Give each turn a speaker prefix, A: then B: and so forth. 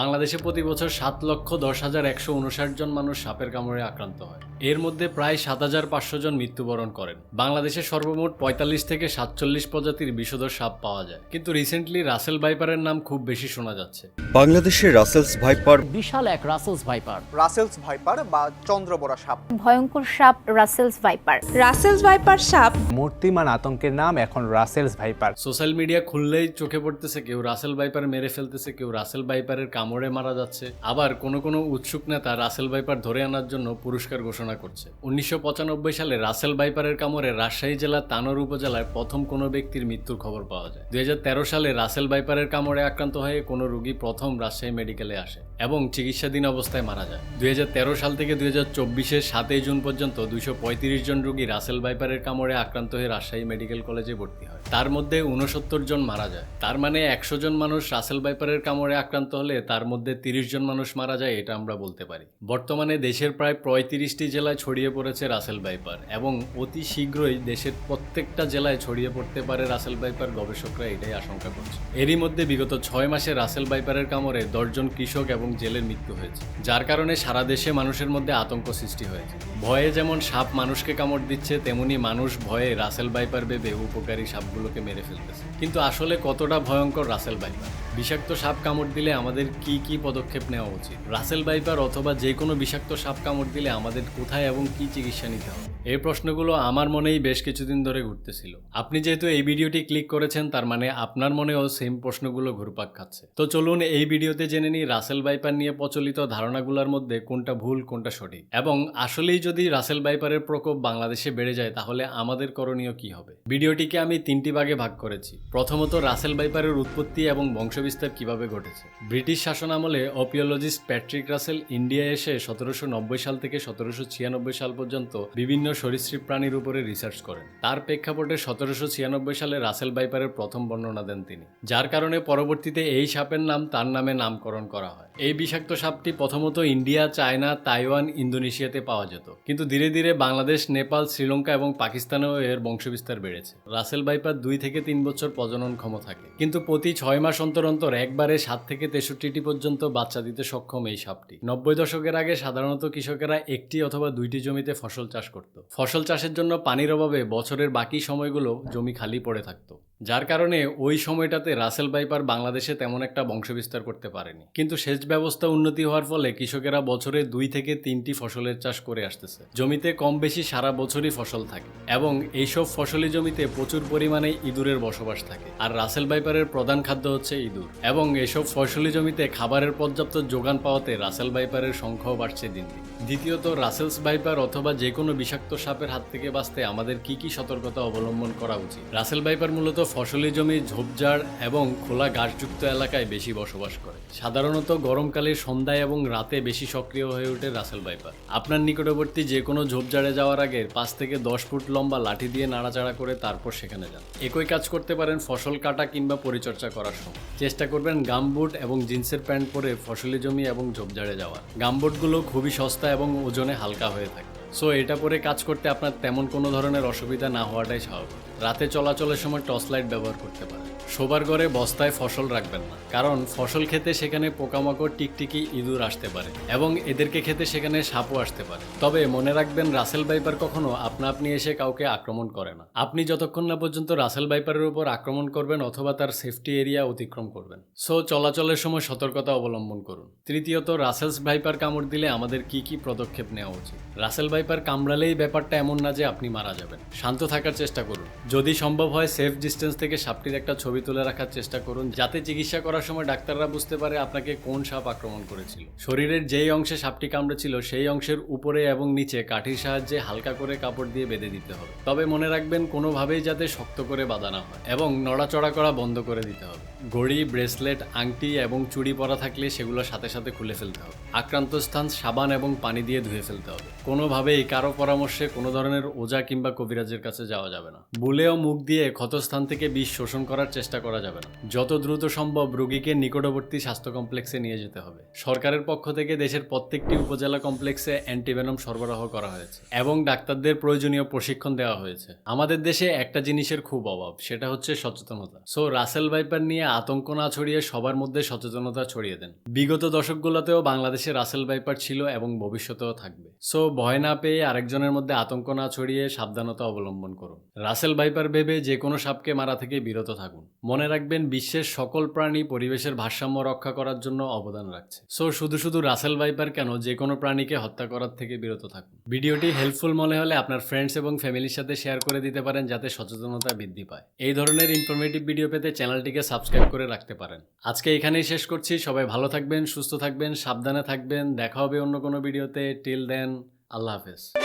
A: বাংলাদেশে প্রতি বছর সাত লক্ষ দশ হাজার একশো উনষাট জন মানুষ সাপের কামড়ে আক্রান্ত হয়। এর মধ্যে প্রায় সাত হাজার পাঁচশো জন মৃত্যুবরণ করেন। বাংলাদেশে সর্বমোট পঁয়তাল্লিশ থেকে সাতচল্লিশ প্রজাতির বিষধর সাপ পাওয়া যায়। কিন্তু রিসেন্টলি রাসেল ভাইপারের নাম খুব বেশি শোনা যাচ্ছে।
B: বাংলাদেশে রাসেলস ভাইপার
C: বিশাল এক রাসেলস ভাইপার
D: রাসেলস ভাইপার বা চন্দ্রবোরা সাপ।
E: ভয়ঙ্কর সাপ রাসেলস ভাইপার
F: রাসেলস ভাইপার সাপ।
G: মূর্তিমান আতঙ্কের নাম এখন রাসেলস ভাইপার
A: সোশ্যাল মিডিয়া খুললেই চোখে পড়তেছে কেউ রাসেল ভাইপার মেরে ফেলতেছে কেউ রাসেল ভাইপারের কামড়ে মারা যাচ্ছে। আবার কোনো কোনো উৎসুক নেতা রাসেল বাইপার ধরে আনার জন্য পুরস্কার ঘোষণা করছে। উনিশশো পঁচানব্বই সালে রাসেল বাইপারের কামড়ে রাজশাহী জেলার তানোর উপজেলায় প্রথম কোনো ব্যক্তির মৃত্যুর খবর পাওয়া যায়। দুই হাজার তেরো সালে রাসেল বাইপারের কামড়ে আক্রান্ত হয়ে কোনো রোগী প্রথম রাজশাহী মেডিকেলে আসে। এবং চিকিৎসাধীন অবস্থায় মারা যায়। দুই হাজার তেরো সাল থেকে দুই হাজার চব্বিশের সাতই জুন পর্যন্ত দুইশো পঁয়ত্রিশ জন রোগী রাসেল ভাইপারের কামড়ে আক্রান্ত হয়ে রাজশাহী মেডিকেল কলেজে ভর্তি হয়। তার মধ্যে উনসত্তর জন মারা যায়। তার মানে একশো জন মানুষ রাসেল ভাইপারের কামড়ে আক্রান্ত হলে তার মধ্যে তিরিশ জন মানুষ মারা যায় এটা আমরা বলতে পারি। বর্তমানে দেশের প্রায় পঁয়ত্রিশটি জেলায় ছড়িয়ে পড়েছে রাসেল ভাইপার এবং অতি শীঘ্রই দেশের প্রত্যেকটা জেলায় ছড়িয়ে পড়তে পারে রাসেল ভাইপার গবেষকরা এটাই আশঙ্কা করছে। এরই মধ্যে বিগত ছয় মাসে রাসেল ভাইপারের কামড়ে দশজন কৃষক এবং জেলের মৃত্যু হয়েছে, যার কারণে সারা দেশে মানুষের মধ্যে আতঙ্ক সৃষ্টি হয়েছে। ভয়ে যেমন সাপ মানুষকে কামড় দিচ্ছে, তেমনি মানুষ ভয়ে রাসেল ভাইপার ভেবে উপকারী সাপগুলোকে মেরে ফেলতেছে। কিন্তু আসলে কতটা ভয়ঙ্কর রাসেল ভাইপার? বিষাক্ত সাপ কামড় দিলে আমাদের কি কি পদক্ষেপ নেওয়া উচিত? রাসেল ভাইপার অথবা যে কোনো বিষাক্ত সাপ কামড় দিলে আমাদের কোথায় এবং কি চিকিৎসা নিতে হবে? এই প্রশ্নগুলো আমার মনেই বেশ কিছুদিন ধরে ঘুরতেছিল। আপনি যেহেতু এই ভিডিওটি ক্লিক করেছেন, তার মানে আপনার মনেও সেম প্রশ্নগুলো ঘুরপাক খাচ্ছে। তো চলুন এই ভিডিওতে জেনে নিই রাসেল ভাইপার নিয়ে প্রচলিত ধারণাগুলোর মধ্যে কোনটা ভুল, কোনটা সঠিক? এবং আসলেই যদি রাসেল ভাইপারের প্রকোপ বাংলাদেশে বেড়ে যায়, তাহলে আমাদের করণীয় কি হবে? ভিডিওটিকে আমি তিনটি ভাগে ভাগ করেছি। প্রথমত রাসেল ভাইপারের উৎপত্তি এবং বংশবিস্তার কীভাবে ঘটেছে? ব্রিটিশ শাসন আমলে অপিওলজিস্ট প্যাট্রিক রাসেল ইন্ডিয়া এসে সতেরোশো নব্বই সাল থেকে সতেরোশো ছিয়ানব্বই সাল পর্যন্ত বিভিন্ন সরীসৃপ প্রাণীর উপরে রিসার্চ করেন। তার প্রেক্ষাপটে সতেরোশো ছিয়ানব্বই সালে রাসেল ভাইপারের প্রথম বর্ণনা দেন তিনি। যার কারণে পরবর্তীতে এই সাপের নাম তার নামে নামকরণ করা হয়। এই বিষাক্ত সাপটি প্রথমত ইন্ডিয়া, চায়না, তাইওয়ান, ইন্দোনেশিয়াতে পাওয়া যেত। কিন্তু ধীরে ধীরে বাংলাদেশ, নেপাল, শ্রীলঙ্কা এবং পাকিস্তানেও এর বংশবিস্তার বেড়েছে। রাসেল ভাইপার দুই থেকে তিন বছর প্রজনন ক্ষম থাকে। কিন্তু প্রতি ছয় মাস অন্তর অন্তর একবারে সাত থেকে তেষট্টিটি পর্যন্ত বাচ্চা দিতে সক্ষম এই সাপটি। নব্বই দশকের আগে সাধারণত কৃষকেরা একটি অথবা দুইটি জমিতে ফসল চাষ করত। ফসল চাষের জন্য পানির অভাবে বছরের বাকি সময়গুলো জমি খালি পড়ে থাকতো। যার কারণে ওই সময়টাতে রাসেল ভাইপার বাংলাদেশে তেমন একটা বংশবিস্তার করতে পারেনি। কিন্তু সেচ ব্যবস্থা উন্নতি হওয়ার ফলে কৃষকেরা বছরে দুই থেকে তিনটি ফসলের চাষ করে আসতেছে। জমিতে কম বেশি সারা বছরই ফসল থাকে এবং এইসব ফসলি জমিতে প্রচুর পরিমাণে ইঁদুরের বসবাস থাকে। আর রাসেল বাইপারের প্রধান খাদ্য হচ্ছে ইঁদুর। এবং এসব ফসলি জমিতে খাবারের পর্যাপ্ত যোগান পাওয়াতে রাসেল বাইপারের সংখ্যাও বাড়ছে দিন দিন। দ্বিতীয়ত, রাসেলস বাইপার অথবা যে কোনো বিষাক্ত সাপের হাত থেকে বাঁচতে আমাদের কি কি সতর্কতা অবলম্বন করা উচিত? রাসেল বাইপার মূলত ফসলি জমি ঝোপঝাড় এবং খোলা ঘাসযুক্ত এলাকায় বেশি বসবাস করে। সাধারণত গরমকালে সন্ধ্যায় এবং রাতে বেশি সক্রিয় হয়ে ওঠে রাসেল ভাইপার। আপনার নিকটবর্তী যে কোনো ঝোপঝাড়ে যাওয়ার আগে পাঁচ থেকে দশ ফুট লম্বা লাঠি দিয়ে নাড়াচাড়া করে তারপর সেখানে যান। একই কাজ করতে পারেন ফসল কাটা কিংবা পরিচর্যা করার সময়। চেষ্টা করবেন গামবুট এবং জিন্সের প্যান্ট পরে ফসলি জমি এবং ঝোপঝাড়ে যাওয়ার। গামবুটগুলো খুবই সস্তা এবং ওজনে হালকা হয়ে থাকে। সো এটা পরে কাজ করতে আপনার তেমন কোনো ধরনের অসুবিধা না হওয়াটাই স্বাভাবিক। রাতে চলাচলের সময় টর্চ লাইট ব্যবহার করতে পারেন। শোবার ঘরে বস্তায় ফসল রাখবেন না। কারণ ফসল খেতে সেখানে পোকামাকড়, টিকটিকি, ইঁদুর আসতে পারে এবং এদেরকে খেতে সেখানে সাপও আসতে পারে। তবে মনে রাখবেন, রাসেল ভাইপার কখনো আপনা আপনি এসে কাউকে আক্রমণ করে না। আপনি যতক্ষণ না পর্যন্ত রাসেল ভাইপারের উপর আক্রমণ করবেন অথবা তার সেফটি এরিয়া অতিক্রম করবেন। সো চলাচলের সময় সতর্কতা অবলম্বন করুন। তৃতীয়ত, রাসেলস ভাইপার কামড় দিলে আমাদের কি কি পদক্ষেপ নেওয়া উচিত? রাসেল ভাইপার কামড়ালেই ব্যাপারটা এমন না যে আপনি মারা যাবেন। শান্ত থাকার চেষ্টা করুন। যদি সম্ভব হয় সেফ ডিস্টেন্স থেকে সাপটির একটা ছবি তুলে রাখার চেষ্টা করুন, যাতে চিকিৎসা করার সময় ডাক্তাররা বুঝতে পারে আপনাকে কোন সাপ আক্রমণ করেছিল। শরীরের যেই অংশে সাপটি কামড়েছিল, সেই অংশের উপরে এবং নিচে কাঠির সাহায্যে হালকা করে কাপড় দিয়ে বেঁধে দিতে হবে। তবে মনে রাখবেন, কোনোভাবেই যাতে শক্ত করে বাঁধানো হয় এবং নড়াচড়া করা বন্ধ করে দিতে হবে। ঘড়ি, ব্রেসলেট, আংটি এবং চুড়ি পরা থাকলে সেগুলো সাথে সাথে খুলে ফেলতে হবে। আক্রান্ত স্থান সাবান এবং পানি দিয়ে ধুয়ে ফেলতে হবে। কোনোভাবেই কারও পরামর্শে কোনো ধরনের ওজা কিংবা কবিরাজের কাছে যাওয়া যাবে না। বুলেও মুখ দিয়ে ক্ষতস্থান থেকে বিষ শোষণ করার চেষ্টা করা যাবে না। যত দ্রুত সম্ভব রোগীকে নিকটবর্তী স্বাস্থ্য কমপ্লেক্সে নিয়ে যেতে হবে। সরকারের পক্ষ থেকে দেশের প্রত্যেকটি উপজেলা কমপ্লেক্সে অ্যান্টিভেনম সরবরাহ করা হয়েছে এবং ডাক্তারদের প্রয়োজনীয় প্রশিক্ষণ দেওয়া হয়েছে। আমাদের দেশে একটা জিনিসের খুব অভাব, সেটা হচ্ছে সচেতনতা। সো রাসেল ভাইপার নিয়ে আতঙ্ক না ছড়িয়ে সবার মধ্যে সচেতনতা ছড়িয়ে দেন। বিগত দশকগুলোতেও বাংলাদেশে রাসেল ভাইপার ছিল এবং ভবিষ্যতেও থাকবে। সো ভয় না পেয়ে আরেকজনের মধ্যে আতঙ্ক না ছড়িয়ে সাবধানতা অবলম্বন করুন। রাসেল ভাইপার ভেবে যে কোনো সাপকে মারা থেকে বিরত থাকুন। মনে রাখবেন, বিশ্বের সকল প্রাণী পরিবেশের ভারসাম্য রক্ষা করার জন্য অবদান রাখছে। সো শুধু শুধু রাসেল ভাইপার কেন, যে কোনো প্রাণীকে হত্যা করার থেকে বিরত থাকুন। ভিডিওটি হেল্পফুল মনে হলে আপনার ফ্রেন্ডস এবং ফ্যামিলির সাথে শেয়ার করে দিতে পারেন, যাতে সচেতনতা বৃদ্ধি পায়। এই ধরনের ইনফরমেটিভ ভিডিও পেতে চ্যানেলটিকে সাবস্ক্রাইব করে রাখতে পারেন। আজকে এখানেই শেষ করছি। সবাই ভালো থাকবেন, সুস্থ থাকবেন, সাবধানে থাকবেন। দেখা হবে অন্য কোনো ভিডিওতে। টিল দেন আল্লাহ হাফেজ।